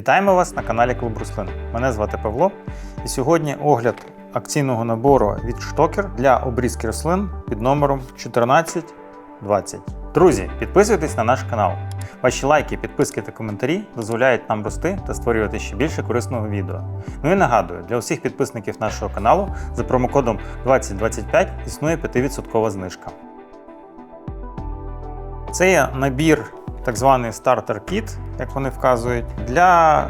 Вітаємо вас на каналі Клуб Руслин. Мене звати Павло, і сьогодні огляд акційного набору від Штокер для обрізки рослин під номером 1420. Друзі, підписуйтесь на наш канал. Ваші лайки, підписки та коментарі дозволяють нам рости та створювати ще більше корисного відео. Ну і нагадую, для усіх підписників нашого каналу за промокодом 2025 існує 5% знижка. Це є набір, так званий стартер кіт, як вони вказують, для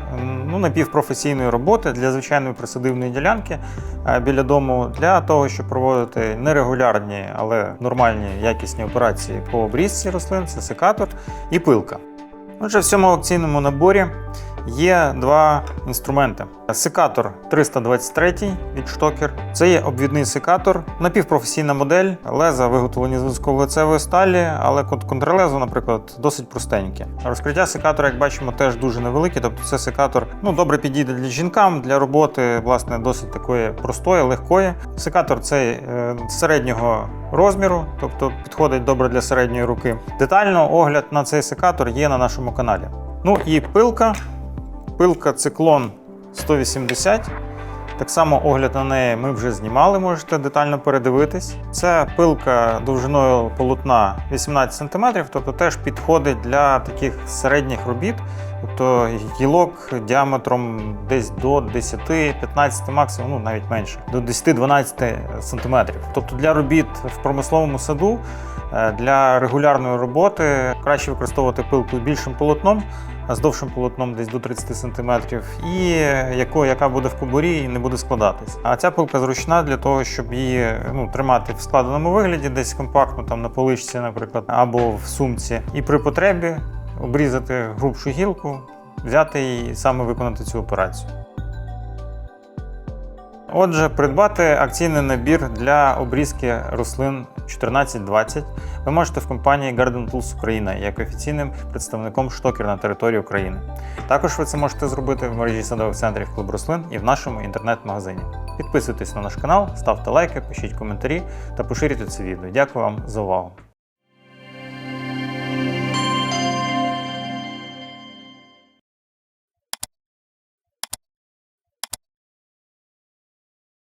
ну, напівпрофесійної роботи, для звичайної присадивної ділянки е, біля дому, для того, щоб проводити нерегулярні, але нормальні якісні операції по обрізці рослин, це секатор і пилка. Отже, в цьому аукційному наборі є два інструменти. Секатор 323 від Штокер. Це є обвідний секатор, напівпрофесійна модель, леза виготовлені з вузьколицевої сталі, але кон- контрлезо, наприклад, досить простеньке. Розкриття секатора, як бачимо, теж дуже невелике. Тобто це секатор ну, добре підійде для жінкам, для роботи, власне, досить такої простої, легкої. Секатор цей е, середнього розміру, тобто підходить добре для середньої руки. Детально огляд на цей секатор є на нашому каналі. Ну і пилка. Пилка циклон 180. Так само огляд на неї ми вже знімали, можете детально передивитись. Це пилка довжиною полотна 18 см, тобто теж підходить для таких середніх робіт, тобто гілок діаметром десь до 10-15 максимум, ну навіть менше, до 10-12 см. Тобто для робіт в промисловому саду, е, для регулярної роботи краще використовувати пилку з більшим полотном з довшим полотном десь до 30 см, і яко, яка буде в кобурі і не буде складатись. А ця пилка зручна для того, щоб її ну, тримати в складеному вигляді, десь компактно, там на поличці, наприклад, або в сумці. І при потребі обрізати грубшу гілку, взяти і саме виконати цю операцію. Отже, придбати акційний набір для обрізки рослин 1420 ви можете в компанії Garden Tools Україна як офіційним представником штокер на території України. Також ви це можете зробити в мережі садових центрів Клуб Рослин і в нашому інтернет-магазині. Підписуйтесь на наш канал, ставте лайки, пишіть коментарі та поширюйте це відео. Дякую вам за увагу.